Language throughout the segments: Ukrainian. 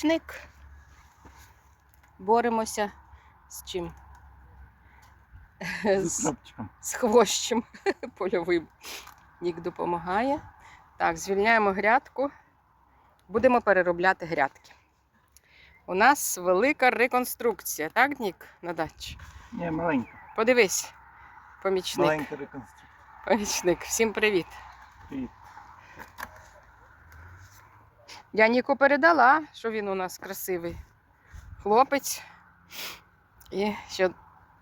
помічник. Боремося з чим? З З, хвощем польовим. Нік допомагає. Так, звільняємо грядку. Будемо переробляти грядки. У нас велика реконструкція, так, Нік, на дачі? Ні, маленька. Подивись, помічник. Маленька реконструкція. Помічник, всім привіт. Привіт. Я Ніку передала, що він у нас красивий хлопець. І що,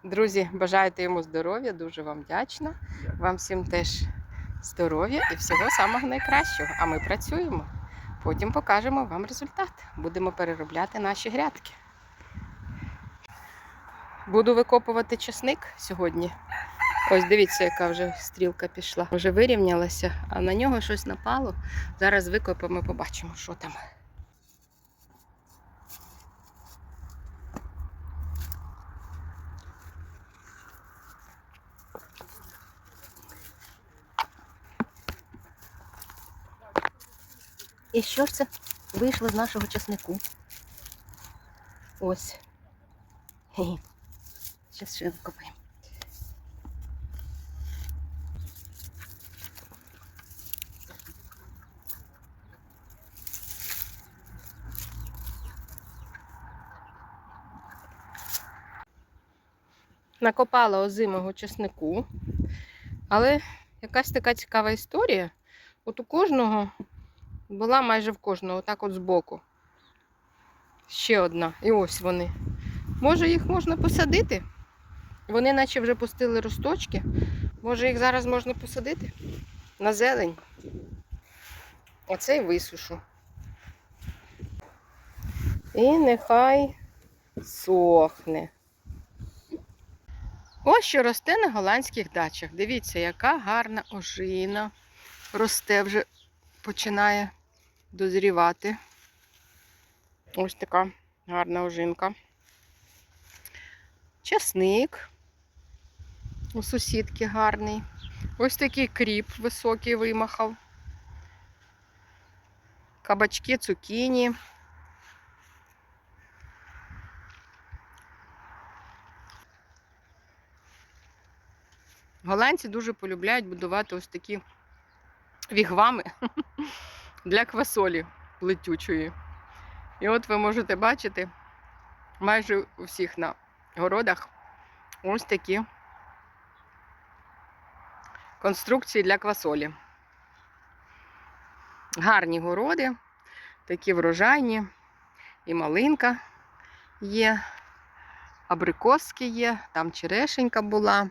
друзі, бажаєте йому здоров'я, дуже вам вдячна. Вам всім теж здоров'я і всього самого найкращого. А ми працюємо. Потім покажемо вам результат. Будемо переробляти наші грядки. Буду викопувати чесник сьогодні. Ось дивіться, яка вже стрілка пішла. Вже вирівнялася, а на нього щось напало. Зараз викопаємо, побачимо, що там. І що це вийшло з нашого часнику? Ось. Зараз ще викопаємо. Накопала озимого чеснику, але якась така цікава історія. От у кожного була майже в кожного, отак от збоку. Ще одна. І ось вони. Може, їх можна посадити? Вони наче вже пустили росточки. Може, їх зараз можна посадити на зелень. Оцей висушу. І нехай сохне. Ось що росте на голландських дачах. Дивіться, яка гарна ожина. Росте вже починає дозрівати. Ось така гарна ожинка. Часник. У сусідки гарний. Ось такий кріп високий вимахав. Кабачки, цукіні. Голландці дуже полюбляють будувати ось такі вігвами для квасолі летючої. І от ви можете бачити майже у всіх на городах ось такі конструкції для квасолі. Гарні городи, такі врожайні, і малинка є, абрикоски є, там черешенька була.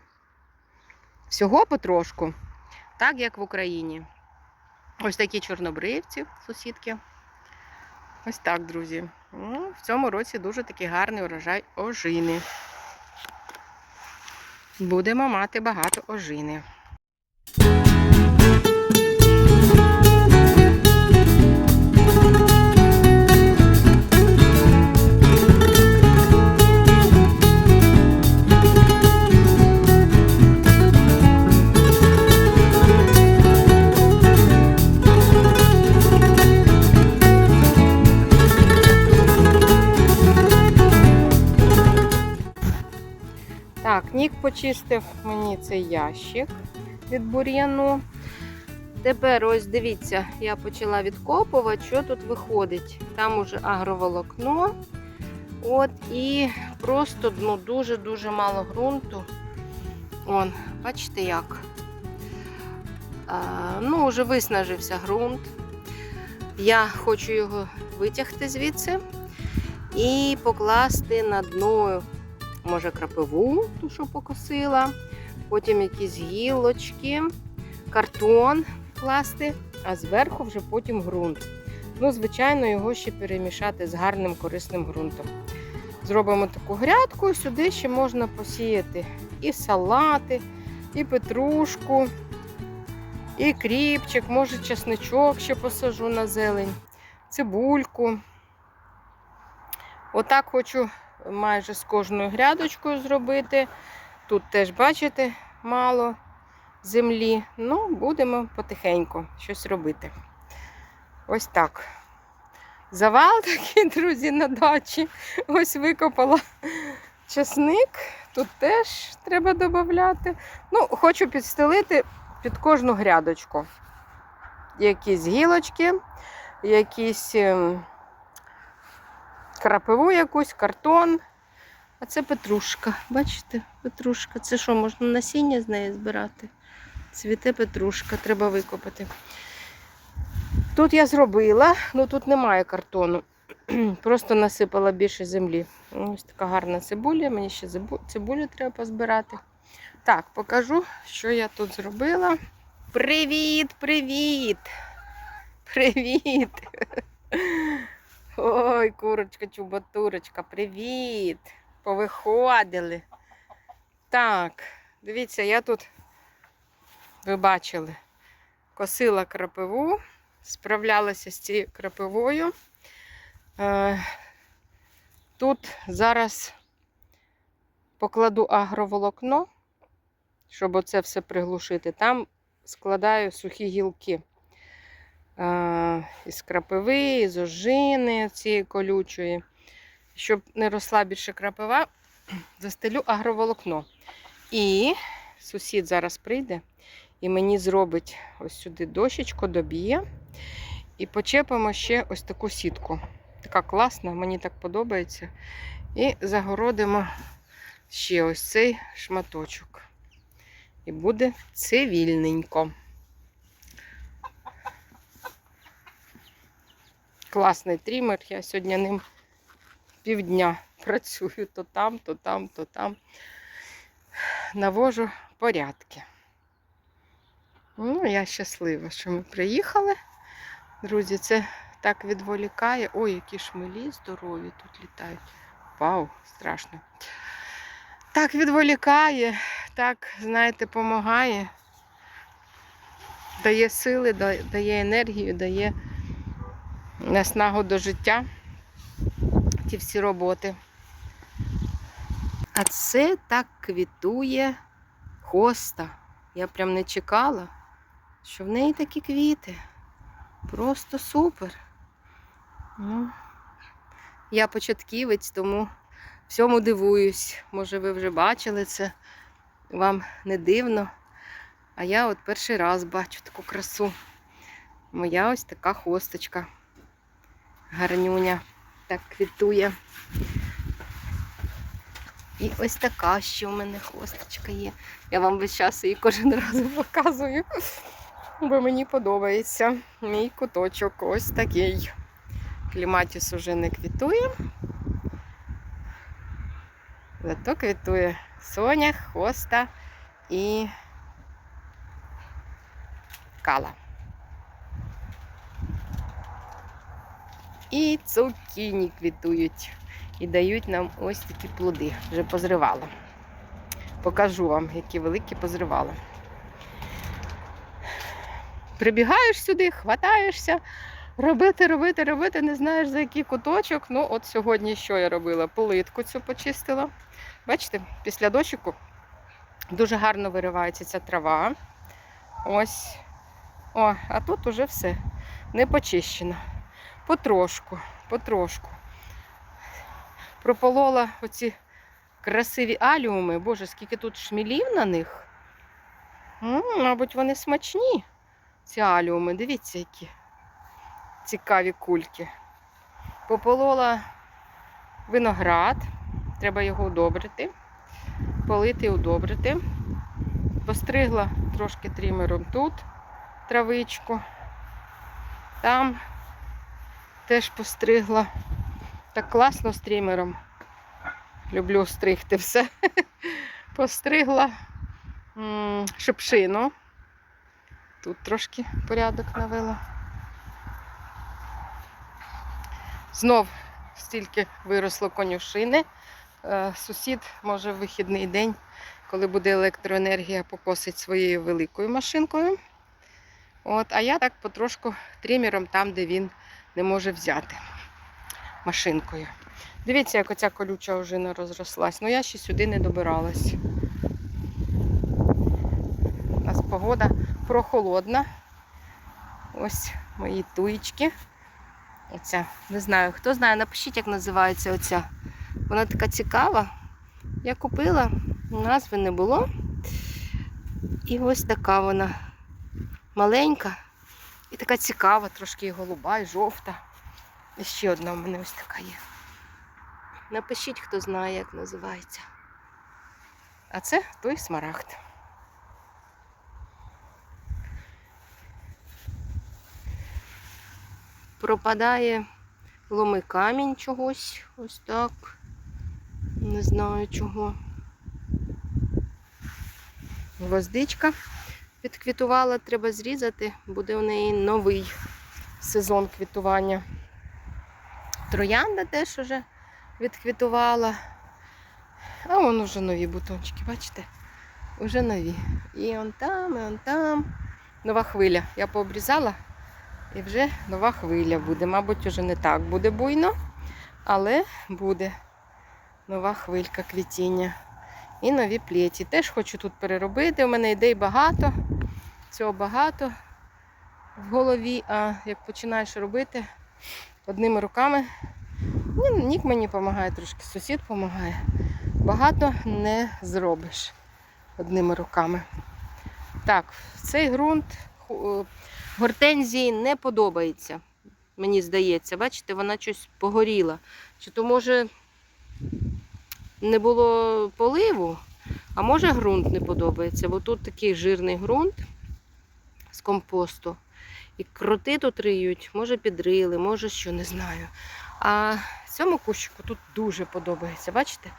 Всього потрошку, так як в Україні. Ось такі чорнобривці, сусідки. Ось так, друзі. Ну, в цьому році дуже такий гарний урожай ожини. Будемо мати багато ожини. Так, Нік почистив мені цей ящик від бур'яну. Тепер ось дивіться, я почала відкопувати, що тут виходить. Там уже агроволокно. От і просто ну, дуже-дуже мало ґрунту. Вон, бачите як. А, ну, вже виснажився ґрунт. Я хочу його витягти звідси і покласти на дно може крапиву, ту, що покосила, потім якісь гілочки, картон класти, а зверху вже потім ґрунт. Ну, звичайно, його ще перемішати з гарним корисним ґрунтом. Зробимо таку грядку, сюди ще можна посіяти і салати, і петрушку, і кріпчик, може чесничок ще посажу на зелень, цибульку. Отак хочу майже з кожною грядочкою зробити. Тут теж, бачите, мало землі. Ну, будемо потихеньку щось робити. Ось так. Завал такий, друзі, на дачі. Ось викопала часник. Тут теж треба додати. Ну, хочу підстелити під кожну грядочку. Якісь гілочки, якісь ем, крапиву якусь, картон. А це петрушка. Бачите, петрушка. Це що, можна насіння з неї збирати? Цвіте петрушка, треба викопати. Тут я зробила, ну тут немає картону. Просто насипала більше землі. Ось така гарна цибуля. Мені ще цибулю треба позбирати. Так, покажу, що я тут зробила. Привіт, привіт! Привіт! Ой, курочка, чубатурочка, привіт! Повиходили. Так, дивіться, я тут, ви бачили, косила крапиву, справлялася з цією крапивою. Е, Тут зараз покладу агроволокно, щоб оце все приглушити. Там складаю сухі гілки із крапиви, із ожини цієї колючої. Щоб не росла більше крапива, застелю агроволокно. І сусід зараз прийде і мені зробить ось сюди дощечку, доб'є. І почепимо ще ось таку сітку. Така класна, мені так подобається. І загородимо ще ось цей шматочок. І буде цивільненько. Класний трімер. Я сьогодні ним півдня працюю то там, то там, то там. Навожу порядки. Ну, я щаслива, що ми приїхали. Друзі, це так відволікає. Ой, які шмелі здорові тут літають. Вау, страшно. Так відволікає, так, знаєте, допомагає. Дає сили, дає енергію, дає наснагу до життя. Ті всі роботи. А це так квітує хоста. Я прям не чекала, що в неї такі квіти. Просто супер. Ну, я початківець, тому всьому дивуюсь. Може, ви вже бачили це, вам не дивно. А я от перший раз бачу таку красу. Моя ось така хосточка. Гарнюня. Так квітує. І ось така ще у мене хосточка є. Я вам весь час її кожен раз показую, бо мені подобається. Мій куточок ось такий. Кліматіс уже не квітує. Зато квітує соня, хоста і кала. І цукіні квітують. І дають нам ось такі плоди. Вже позривала. Покажу вам, які великі позривала. Прибігаєш сюди, хватаєшся, робити, робити, робити, не знаєш за який куточок. Ну, от сьогодні що я робила? Плитку цю почистила. Бачите, після дощику дуже гарно виривається ця трава. Ось. О, а тут уже все не почищено. Потрошку, потрошку. Прополола оці красиві аліуми. Боже, скільки тут шмілів на них. М, мабуть, вони смачні, ці аліуми. Дивіться, які цікаві кульки. Пополола виноград. Треба його удобрити. Полити і удобрити. Постригла трошки трімером тут травичку. Там теж постригла. Так класно з трімером. Люблю стригти все. Постригла шипшину. Тут трошки порядок навела. Знов стільки виросло конюшини. Е, Сусід може в вихідний день, коли буде електроенергія, покосить своєю великою машинкою. От, а я так потрошку трімером там, де він не може взяти машинкою. Дивіться, як оця колюча ожина розрослась. Ну я ще сюди не добиралась. У нас погода прохолодна. Ось мої туєчки. Оця, не знаю, хто знає, напишіть, як називається оця. Вона така цікава. Я купила, назви не було. І ось така вона маленька і така цікава, трошки і голуба, і жовта. І ще одна в мене ось така є. Напишіть, хто знає, як називається. А це той смарагд. Пропадає ломи камінь чогось. Ось так. Не знаю чого. Гвоздичка підквітувала, треба зрізати, буде у неї новий сезон квітування. Троянда теж уже відквітувала. А вон вже нові бутончики, бачите? Уже нові. І он там, і он там. Нова хвиля. Я пообрізала і вже нова хвиля буде. Мабуть, уже не так буде буйно, але буде нова хвилька квітіння. І нові плеті. Теж хочу тут переробити. У мене ідей багато. Цього багато в голові. А як починаєш робити одними руками, ні, Нік мені допомагає трошки, сусід допомагає. Багато не зробиш одними руками. Так, цей ґрунт е, гортензії не подобається. Мені здається, бачите, вона щось погоріла. Чи то може не було поливу, а може ґрунт не подобається, бо тут такий жирний ґрунт з компосту. І кроти тут риють, може підрили, може що, не знаю. А цьому кущику тут дуже подобається. Бачите,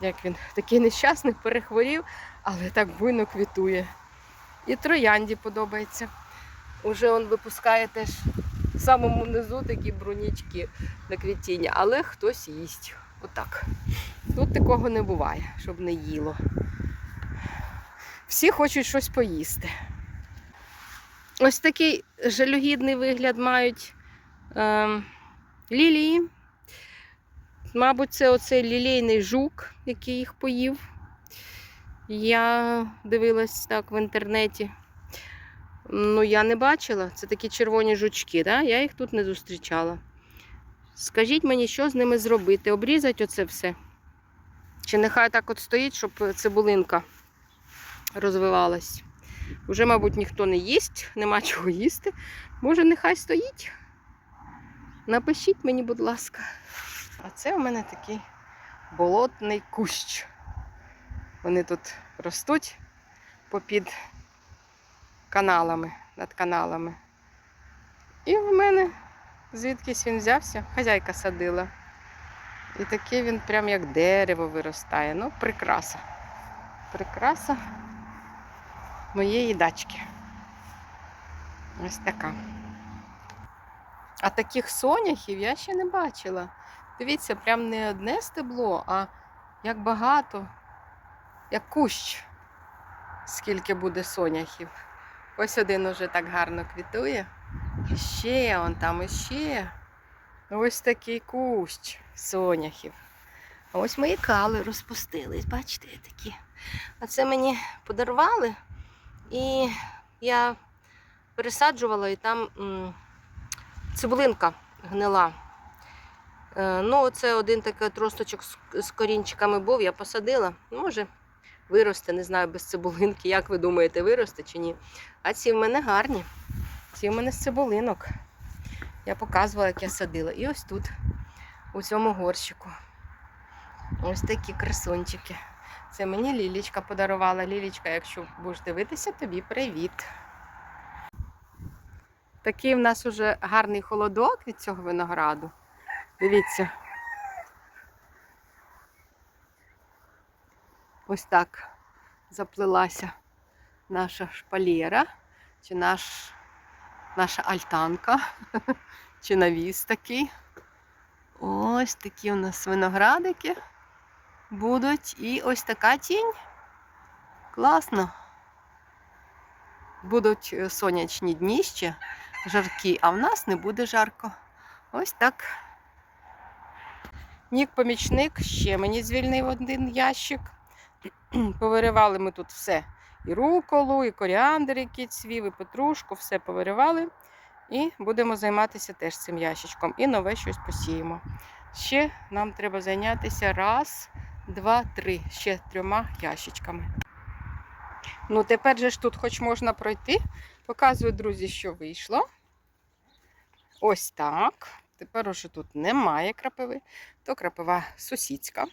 як він такий нещасний, перехворів, але так буйно квітує. І троянді подобається. Уже він випускає теж в самому низу такі брунічки на квітіння, але хтось їсть. Отак. Тут такого не буває, щоб не їло. Всі хочуть щось поїсти. Ось такий жалюгідний вигляд мають е, лілії. Мабуть, це оцей лілейний жук, який їх поїв. Я дивилась так в інтернеті. Ну, я не бачила. Це такі червоні жучки, да? я їх тут не зустрічала. Скажіть мені, що з ними зробити? Обрізати оце все? Чи нехай так от стоїть, щоб цибулинка розвивалась? Уже, мабуть, ніхто не їсть, нема чого їсти. Може, нехай стоїть? Напишіть мені, будь ласка. А це у мене такий болотний кущ. Вони тут ростуть попід каналами, над каналами. І в мене звідкись він взявся, хазяйка садила. І такий він прям як дерево виростає. Ну, прикраса. Прикраса моєї дачки. Ось така. А таких соняхів я ще не бачила. Дивіться, прям не одне стебло, а як багато, як кущ, скільки буде соняхів. Ось один уже так гарно квітує. Ще он там іще. Ось такий кущ соняхів. А ось мої кали розпустились, бачите, такі. А це мені подарували. І я пересаджувала, і там цибулинка гнила. Е, ну, оце один такий отросточок з, корінчиками був, я посадила. Може, виросте, не знаю, без цибулинки. Як ви думаєте, виросте чи ні? А ці в мене гарні. Ці в мене з цибулинок. Я показувала, як я садила. І ось тут, у цьому горщику. Ось такі красунчики. Це мені Лілічка подарувала. Лілічка, якщо будеш дивитися, тобі привіт. Такий в нас уже гарний холодок від цього винограду. Дивіться. Ось так заплилася наша шпалєра, чи наш, наша альтанка, чи навіс такий. Ось такі у нас виноградики будуть. І ось така тінь. Класно. Будуть е, сонячні дні ще жаркі, а в нас не буде жарко. Ось так. Нік помічник ще мені звільнив один ящик. Повиривали ми тут все. І руколу, і коріандр, який цвів, і петрушку, все повиривали. І будемо займатися теж цим ящичком. І нове щось посіємо. Ще нам треба зайнятися раз, два, три. Ще трьома ящичками. Ну, тепер же ж тут хоч можна пройти. Показую, друзі, що вийшло. Ось так. Тепер уже тут немає крапиви, то крапива сусідська.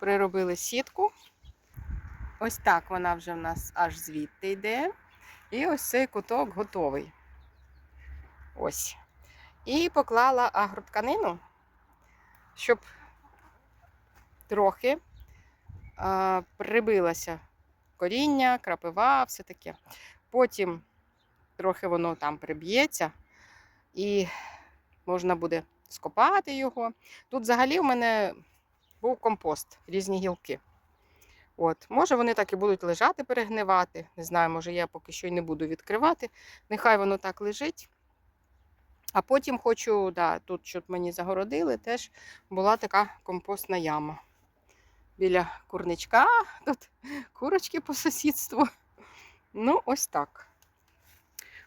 Приробили сітку. Ось так вона вже в нас аж звідти йде. І ось цей куток готовий. Ось. І поклала агротканину, щоб трохи а, прибилося коріння, крапива, все таке. Потім трохи воно там приб'ється, і можна буде скопати його. Тут взагалі в мене був компост, різні гілки. От, може, вони так і будуть лежати, перегнивати. Не знаю, може, я поки що й не буду відкривати. Нехай воно так лежить. А потім хочу, да, тут, щоб мені загородили, теж була така компостна яма. Біля курничка, тут курочки по сусідству. Ну, ось так.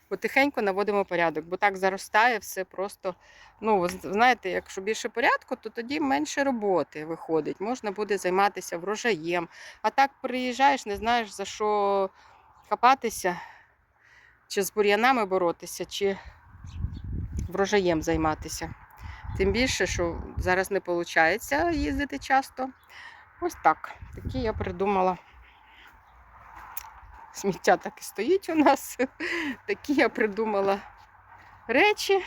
Потихеньку наводимо порядок, бо так заростає все просто. Ну, знаєте, якщо більше порядку, то тоді менше роботи виходить. Можна буде займатися врожаєм. А так приїжджаєш, не знаєш за що хапатися, чи з бур'янами боротися, чи врожаєм займатися. Тим більше, що зараз не виходить їздити часто. Ось так. Такі я придумала. Сміття так і стоїть у нас. Такі я придумала речі.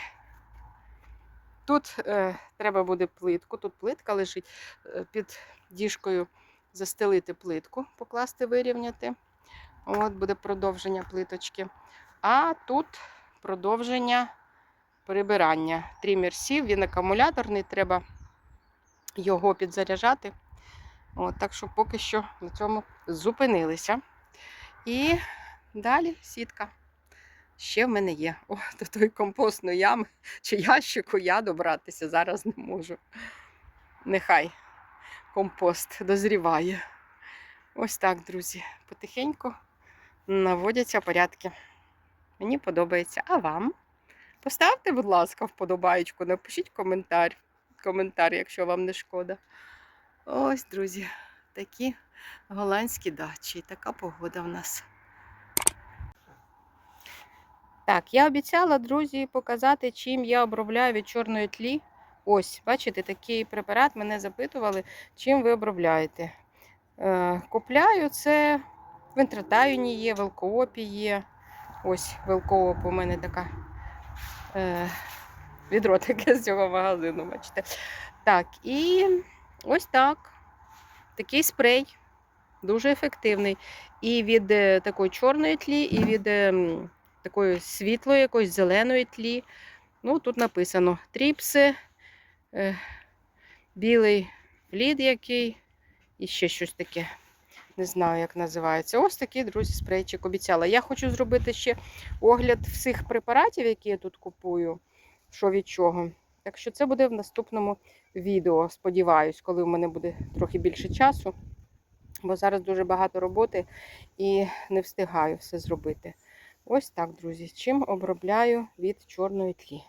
Тут е, треба буде плитку, тут плитка лежить е, під діжкою застелити плитку, покласти, вирівняти. От буде продовження плиточки. А тут продовження прибирання. Трімер сів, він акумуляторний, треба його підзаряджати. От, так що поки що на цьому зупинилися. І далі сітка. Ще в мене є. О, до тої компостної ями чи ящику я добратися зараз не можу. Нехай компост дозріває. Ось так, друзі. Потихеньку наводяться порядки. Мені подобається. А вам? Поставте, будь ласка, вподобаєчку, напишіть коментар, коментар, якщо вам не шкода. Ось, друзі, такі голландські дачі. Така погода в нас. Так, я обіцяла, друзі, показати, чим я обробляю від чорної тлі. Ось, бачите, такий препарат мене запитували, чим ви обробляєте. Е, купляю це в інтратаюні є, в елкоопі є. Ось в елкооп у мене така е, відро таке з цього магазину, бачите. Так, і ось так. Такий спрей. Дуже ефективний. І від е, такої чорної тлі, і від е, такої світлої, якоїсь зеленої тлі. Ну, тут написано тріпси, е, білий плід який, і ще щось таке. Не знаю, як називається. Ось такий, друзі, спрейчик обіцяла. Я хочу зробити ще огляд всіх препаратів, які я тут купую, що від чого. Так що це буде в наступному відео. Сподіваюсь, коли в мене буде трохи більше часу. Бо зараз дуже багато роботи і не встигаю все зробити. Ось так, друзі, чим обробляю від чорної тлі.